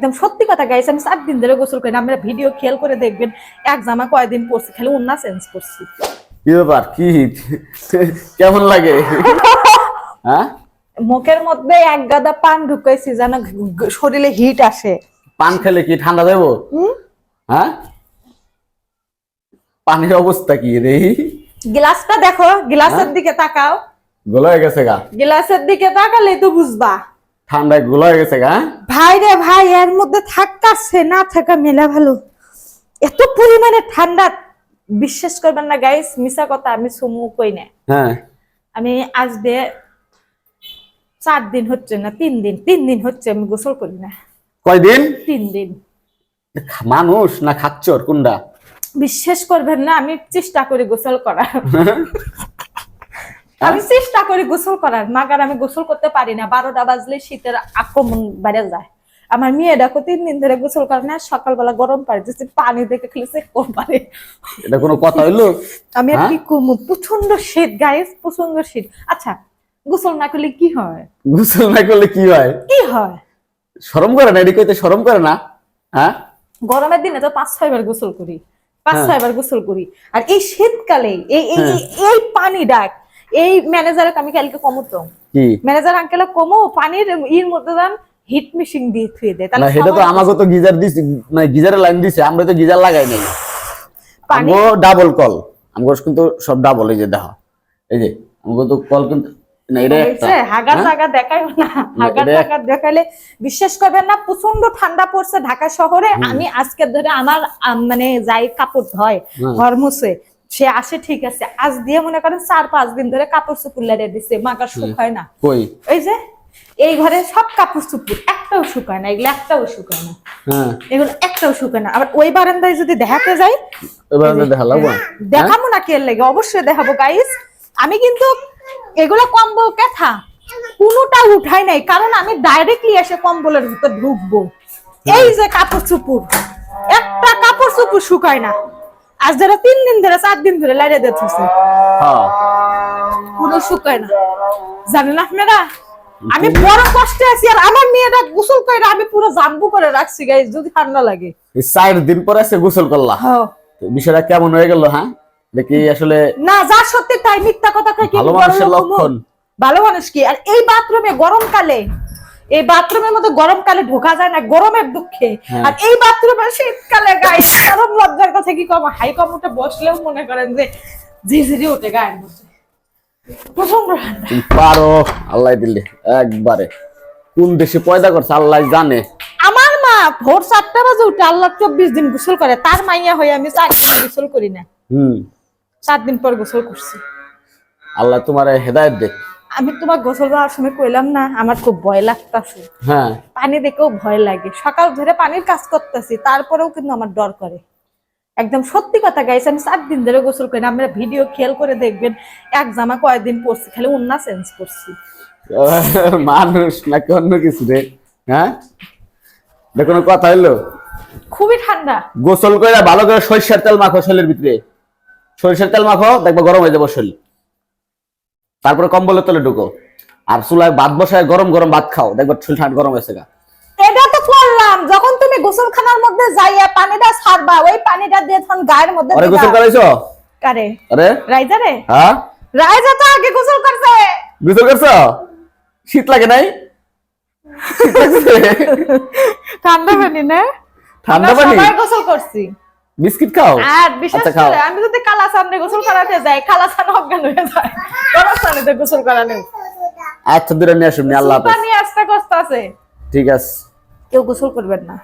একদম সত্যি কথা গাইছে আমি সাত দিন ধরে গোসল করি আমরা ভিডিও খেয়াল করে দেখবেন এক জামা কয়দিন পরছি খালি অন্য চেঞ্জ করছি। কি ব্যাপার? কি? কেমন লাগে? হ্যাঁ? মুখের মধ্যে এক গাদা পান ঢুকাইছি যেন শরীরে হিট আসে। পান খেলে কি ঠান্ডা দেবো? হ্যাঁ? পানির অবস্থা কি রে? গ্লাসটা দেখো গ্লাসের হ্যাঁ? দিকে তাকাও। গোলা হয়ে গেছে গা। গ্লাসের দিকে তাকালে তো বুঝবা। ঠান্ডায় গোলা হয়ে গেছে গা? ভাই রে ভাই এর মধ্যে থাকতাছে না থাকা মেলা ভালো। এত পরিমাণে ঠান্ডা বিশ্বাস করবেন না গাইস মিশা কথা আমি সুমু কই না। হ্যাঁ। আমি আজ দিয়ে চার দিন হচ্ছে না তিন দিন তিন দিন হচ্ছে আমি গোসল করি না। কয়দিন তিন দিন। মানুষ না খাচ্চর কোনটা? বিশ্বাস করবেন না আমি চেষ্টা করি গোসল করার। আমি চেষ্টা করি গোসল করার মাগার আমি গোসল করতে পারি না। বারোটা বাজলে শীতের আক্রমণ বেড়ে যায়। আমার মেয়ে দেখো তিন দিন ধরে গোসল করে না সকালবেলা গরম পানি দিচ্ছে পানি দেখে খেলেছে কম পারে এটা কোনো কথা হইল? আমি আর হ্যাঁ? কি করব প্রচণ্ড শীত গায়ে প্রচণ্ড শীত। আচ্ছা গোসল না করলে কি হয়? গোসল না করলে কি হয়? কি হয়? শরম করে না? এদিকে কইতে শরম করে না? হ্যাঁ? গরমের দিনে তো পাঁচ ছয় বার গোসল করি। পাঁচ হ্যাঁ। ছয় বার গোসল করি। আর এই শীতকালে এই এই হ্যাঁ। এই- এই পানি ডাক এই ম্যানেজারকে আমি কালকে কমতো কি? ম্যানেজার আঙ্কেল কমো পানির ইর মধ্যে যান হিট মেশিন দিয়ে থুয়ে দেয়। তাহলে সেটা তো আমাকে তো গিজার দিছি মানে গিজারের লাইন দিছে আমরা তো গিজার লাগাই নাই। পানি? আমগো ডাবল কল আমগো কিন্তু সব ডাবল এই যে দেখো এই যে আমগো তো কল কিন্তু হ্যাঁ? বিশ্বাস করবেন না প্রচণ্ড ঠান্ডা পড়ছে ঢাকা শহরে আমি আজকে ধরে আমার মানে যাই কাপড় ধয়। হরমুসে সে আসে ঠিক আছে আজ দিয়ে মনে করেন চার পাঁচ দিন ধরে কাপড় চুপুর লাইরে দিছে মাকার শুকায় না। কই? এই যে এই ঘরে সব কাপড় চুপুর একটাও শুকায় না এগুলো একটাও শুকায় না। হ্যাঁ। এগুলো একটাও শুকায় না। আবার ওই বারান্দায় যদি দেখাতে যাই হ্যাঁ? দেখাবো না কে লেগে অবশ্যই দেখাবো গাইস আমি কিন্তু এগুলো কম্বল কেথা? কোনোটা উঠাই নাই কারণ আমি ডাইরেক্টলি এসে কম্বলের ভিতর ঢুকবো। এই যে কাপড় চুপুর একটা কাপড় চুপুর শুকায় না। আজ ধরে তিন দিন ধরে চার দিন ধরে লাইরে দিতেছে হ্যাঁ। কোনো শুকায় না। জানেন আপনারা? আমি বড় কষ্টে আছি আর আমার মেয়েটা গোসল করে আমি পুরো জাম্বু করে রাখছি গাইস যদি ঠান্ডা লাগে। চার দিন পরে সে গোসল করলা? হ্যাঁ। বিষয়টা কেমন হয়ে গেল হ্যাঁ? দেখি আসলে না যা সত্যি তাই মিথ্যা কথা কই ভালো মানুষের লক্ষণ। ভালো মানুষ কি? আর এই বাথরুমে গরমকালে এই বাথরুমের মধ্যে গরমকালে ঢোকা যায় না গরমের দুঃখে। হ্যাঁ। আর এই বাথরুমে শীতকালে গায়ে গরম লজ্জার কথা কি কম? হাই কম উঠে বসলেও মনে করেন যে ঝিঝিরি ওঠে গায়ের মধ্যে। প্রচণ্ড ঠান্ডা। পারো আল্লাহ দিলে একবারে। কোন দেশে পয়দা করছে আল্লাহ জানে। আমার মা ভোর চারটা বাজে উঠে আল্লাহ চব্বিশ দিন গোসল করে। তার মাইয়া হয়ে আমি চার দিন গোসল করি না। হুম। চার দিন পর গোসল করছি। আল্লাহ তোমার হেদায়ত দেখ আমি তোমার গোসল দেওয়ার সময় কইলাম না আমার খুব ভয় লাগতাছে। হ্যাঁ। পানি দেখেও ভয় লাগে। সকাল ধরে পানির কাজ করতেছি তারপরেও কিন্তু আমার ডর করে। একদম সত্যি কথা গাইছে আমি চার দিন ধরে গোসল করি না ভিডিও খেয়াল করে দেখবেন এক জামা কয়েকদিন পরছি খালি অন্য চেঞ্জ করছি। মানুষ নাকি অন্য কিছু রে হ্যাঁ? দেখুন কথা হইল? খুবই ঠান্ডা। গোসল করে ভালো করে সরিষার তেল মাখো শরীরের ভিতরে। সরিষার তেল মাখো দেখবা গরম হয়ে যাব শরীর। তারপরে কম্বলের তলে ঢুকো। আর চুলায় ভাত বসায় গরম গরম ভাত খাও দেখবা শরীর ঠান্ডা গরম হয়েছে গা। এটা তো করলাম। যখন তুমি গোসলখানার মধ্যে যাইয়া পানিটা ছাড়বা ওই পানিটা দিয়ে তখন গায়ের মধ্যে আরে গোসল করাইছো? কারে? আরে? রাইজা রে? হ্যাঁ? রাইজা তো আগে গোসল করছে। গোসল করছ? শীত লাগে নাই? ঠান্ডা পানি না? ঠান্ডা পানি? সবাই গোসল করছি। বিস্কিট খাও? আর বিশেষ আচ্ছা, খাও। করে আমি যদি কালা সামনে গোসল করাতে যাই কালা সান অজ্ঞান হয়ে যায়। গরম সামনে গোসল করানো আচ্ছা দূরে নিয়ে আসুন আল্লাহ হাফেজ। পানি আসতে কষ্ট আছে ঠিক আছে। কেউ গোসল করবেন না।